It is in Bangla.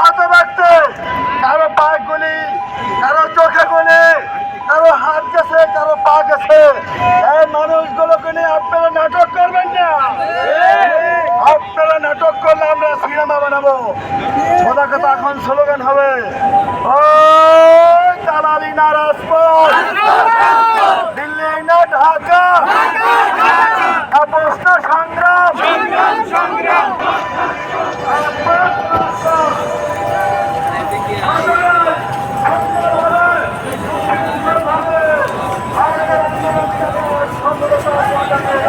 হাতে রাখছে কারও পায়ে গুলি কারও চোখে গুলি কারও হাত গেছে কারও পা গেছে এই মানুষগুলোকে নিয়ে আপনারা নাটক করবেন না আপনারা নাটক করলে আমরা সিনেমা বানাবো। কথা এখন স্লোগান হবে। ও